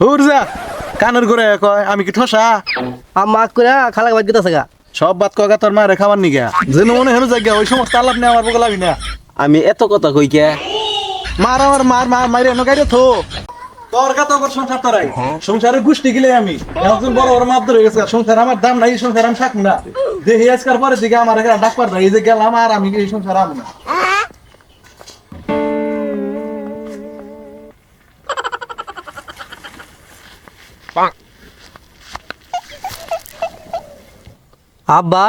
হুর যা কানের করে কয় আমি কি ঠসা? আম্মা করে খালা বাদ গেতেছে গা। সব বাদ কগা তোর মায়ের খাবার নিগা। যেন মনে হেন জায়গা ওই সমস্ত আলাপ নেই আমার বগলাবি না। আমি এত কথা কই কে? মার আমার মার মার মাইরে এনে গাড়ি থো। তোর কা তোর সংসার তোরাই। সংসারে গুষ্টি গিলে আমি। একজন বড় বড় মাপ ধরে গেছে সংসার আমার দাম নাই সংসার আমি থাকব না। আজকাল পরে দিকে আমার এই যে গেলাম আর আমি এই সংসার আমি না। আব্বা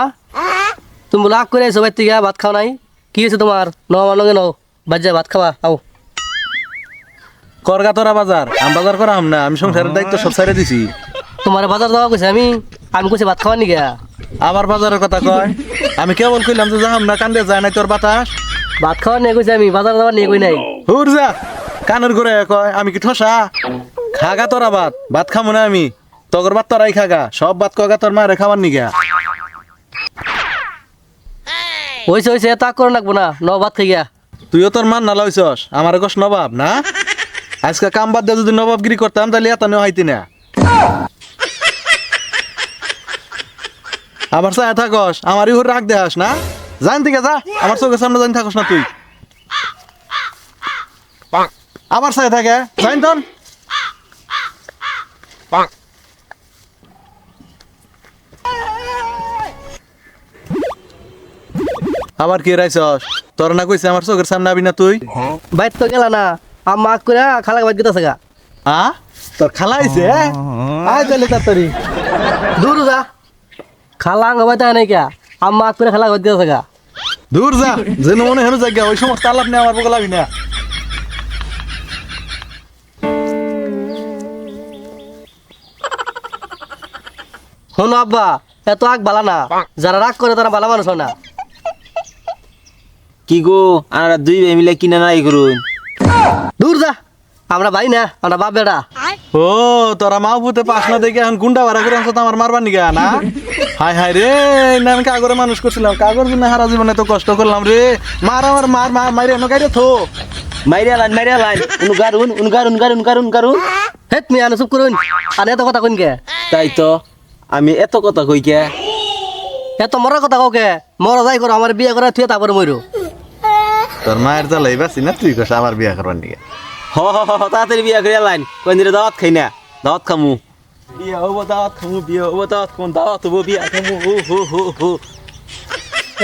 তুমি রাগ করে সবাই থেকে ভাত খাও নাই? কি হয়েছে তোমার? ন আমার লগে নও। বাজে ভাত খাওয়া আও। করগা তোরা বাজার আমি বাজার করাম না আমি সংসারের দায়িত্ব সব সাইরে দিছি। তোমার বাজার দেওয়া কইছে আমি? আমি কইছি ভাত খাওয়া নিগা। আবার বাজারের কথা কয়? আমি কেবল কইলাম যে যাহাম না কান্দে যায় না তোর বাতাস। ভাত খাওয়া নিয়ে কইছে আমি বাজার দেওয়া নিয়ে কই নাই? হুর যা কানের করে কয় আমি কি ঠসা? খাগা তোরা ভাত ভাত খামো না আমি। তগর ভাত তোরাই খাগা সব ভাত কগা তোর মায়ের খাবার নিগা। হয়েছে হয়েছে তা করে রাখব না। ন ভাত খাই গিয়া। তুইও তোর মান না লইছস আমার কস নবাব না? আজকে কাম বাদ দিয়ে যদি নবাবগিরি করতাম তাহলে এত নেওয়া হইতি না। আবার থাকস আমার ইহুর রাগ দেহাস না? জান থেকে যা আমার চোখের সামনে জানি থাকস না তুই। আবার চায় থাকে জান তন আবার কি রাইছস? তোর না কইছে আমার চোখের সামনে আবি না তুই? বাইর তো গেলা না। আম্মা করে খালা বাদ গেতেছে গা। আ? তোর খালা আইছে আয় তাহলে তাড়াতাড়ি দূর যা। খালা আঙ্গ বাইতে নাই কিয়া আম্মা করে খালা বাদ গেতেছে গা। দূর যা। যেন মনে হেন জায়গা ওই সমস্ত আলাপ নেই আমার বগলাবি না। শোনো আব্বা এত আগ বালা না। যারা রাগ করে তারা ভালো মানুষ না। কি গো আনারা দুই ভাই মিলে কিনা নাই করুন। দূর যা আমরা ভাই না আমরা বাপ বেটা। ও তোরা মা পুতে পাস না দেখে এখন গুন্ডা ভাড়া করে আনছো তো আমার মারবার নিগা না? হাই হাই রে না আমি কাগরে মানুষ করছিলাম। কাগর জন্য হারা জীবনে তো কষ্ট করলাম রে। মার আমার মার মার মাইরে এনে গাড়ি থো। মাইরিয়া লাইন মাইরিয়া লাইন উনগারুন উনগারুন উনগারুন উনগারুন উনগারুন মি আনো চুপ করুন। আর এত কথা কইন কে তাই তো আমি এত কথা কই কে? এত মরার কথা কাউকে মরা যাই করো আমার বিয়ে করে থুয়ে তারপরে মরো তোর মায়ের জ্বালাই বাসি না? তুই কস আমার বিয়া করবার নিগা। হ হ হ হ, তাড়াতাড়ি বিয়া করিয়া লাইন। কোন দিনে দাওয়াত খাই না। দাওয়াত খামু। বিয়া হব দাওয়াত খামু বিয়া হব দাওয়াত খামু দাওয়াত হব বিয়া খামু হু হু হু হু।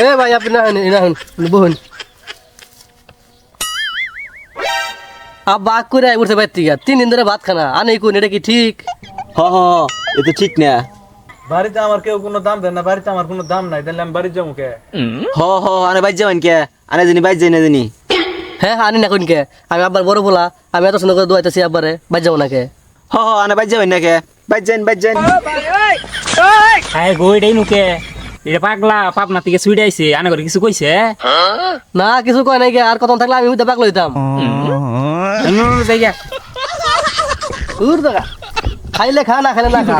এ ভাই আপনি না হন না হন বহুন। আব্বা আগ করে উঠতে পারতি গা তিন দিন ধরে ভাত খানা। আনে কোন এটা কি ঠিক? হ হ হ, এ তো ঠিক না। বাড়িতে আমার কেউ কোনো দাম দেয় না বাড়িতে আমার কোনো দাম নাই তাহলে আমি বাড়িতে যাব কে? হ হ আনে বাইজ যাবেন কে? আনে জানি বাইজ যাই না জানি। হ্যাঁ আনি না কোন কে আমি আব্বার বড় বলা আমি এত সুন্দর করে দোয়াইতেছি আব্বারে বাজ যাব না কে হ হ আনে বাইজ যাবেন না কে বাইজ যাইন বাইজ যাইন আয় গো এটাই নুকে এটা পাগলা পাপনা থেকে সুইডে আইছে আনে করে কিছু কইছে? না কিছু কয় নাই কে আর কত থাকলে আমি উঠতে পাকলো হইতাম। দূর দেখা খাইলে খা না খাইলে না খা।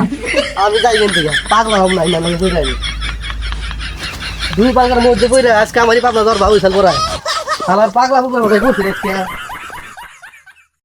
আমি যাই কেন থেকে পাগলা হব না ইমান কই যাবি দুই পাগলার মধ্যে রে আজকে আমারই পাগলা জ্বর ভাবি সাল পড়ায় আমার পাগলা পুকুর